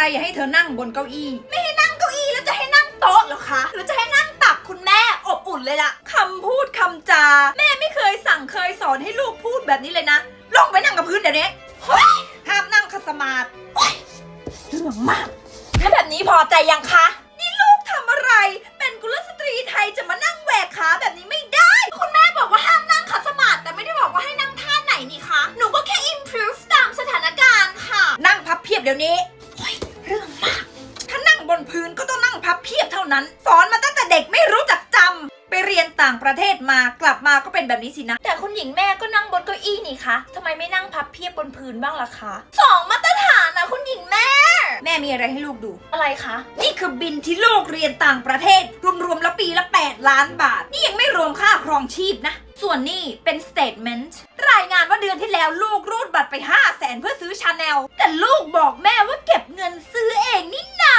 รอย่าให้เธอนั่งบนเก้าอี้ ไม่ให้นั่งเก้าอี้แล้วจะให้นั่งโต๊ะเหรอคะหรือจะให้นั่งตักคุณแม่อบอุ่นเลยล่ะคำพูดคำจา แม่ไม่เคยสั่งเคยสอนให้ลูกพูดแบบนี้เลยนะลงไปนั่งกับพื้นเดี๋ยวนี้เฮ้ยห้ามนั่งคัสมาธิโอ๊ยเรื่องมากถ้าแบบนี้พอใจยังคะ นี่ลูกทำอะไร เป็นกุลสตรีไทยจะมานั่งแหวกขาแบบนี้ไม่ได้ คุณแม่บอกว่าห้ามนั่งขัดสมาธิแต่ไม่ได้บอกว่าให้นั่งท่าไหนนี่คะ หนูก็แค่ improve ตามสถานการณ์ค่ะ นั่งพับเพียบเดี๋ยวนี้ เรื่องมาก ถ้านั่งบนพื้นก็ต้องนั่งพับเพียบเท่านั้น สอนมาตั้งแต่เด็กไม่รู้จักจำไปเรียนต่างประเทศมากลับมาก็เป็นแบบนี้สินะ แต่คุณหญิงแม่ก็นั่งบนเก้าอี้นี่คะทำไมไม่นั่งพับเพียบบนพื้นบ้างล่ะคะสองมาตรฐานนะคุณหญิงแม่ แม่มีอะไรให้ลูกดู อะไรคะ นี่คือบินที่ลูกเรียนต่างประเทศ รวมๆแล้วปีละ 8 ล้านบาท นี่ยังไม่รวมค่าครองชีพนะ ส่วนนี่เป็น statement รายงานว่าเดือนที่แล้วลูกรูดบัตรไป 5 0 0แสนเพื่อซื้อชาแนลแต่ลูกบอกแม่ว่าเก็บ เงินซื้อเองนี่นา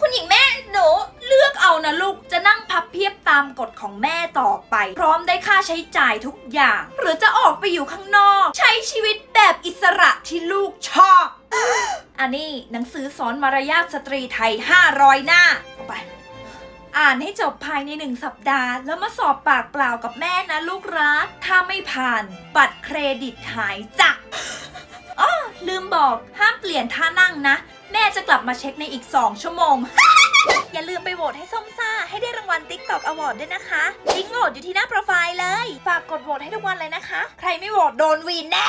คุณหญิงแม่หนูเลือกเอานะลูกจะนั่งพับเพียบตามกฎของแม่ต่อไป พร้อมได้ค่าใช้จ่ายทุกอย่าง หรือจะออกไปอยู่ข้างนอก ใช้ชีวิตแบบอิสระที่ลูกชอบ อันนี้หนังสือสอนมารยาทสตรีไทย 500 หน้าไป อ่านให้จบภายในหนึ่งสัปดาห์ แล้วมาสอบปากเปล่ากับแม่นะลูกรักถ้าไม่ผ่าน บัตรเครดิตหายจ้ะ ลืมบอกห้ามเปลี่ยนท่านั่งนะ แม่จะกลับมาเช็คในอีก 2 ชั่วโมง อย่าลืมไปโหวตให้ส้มซ่า ให้ได้รางวัล TikTok Award ด้วยนะคะลิงก์โหวตอยู่ที่หน้าโปรไฟล์เลย ฝากกดโหวตให้ทุกวันเลยนะคะ ใครไม่โหวตโดนวีนแน่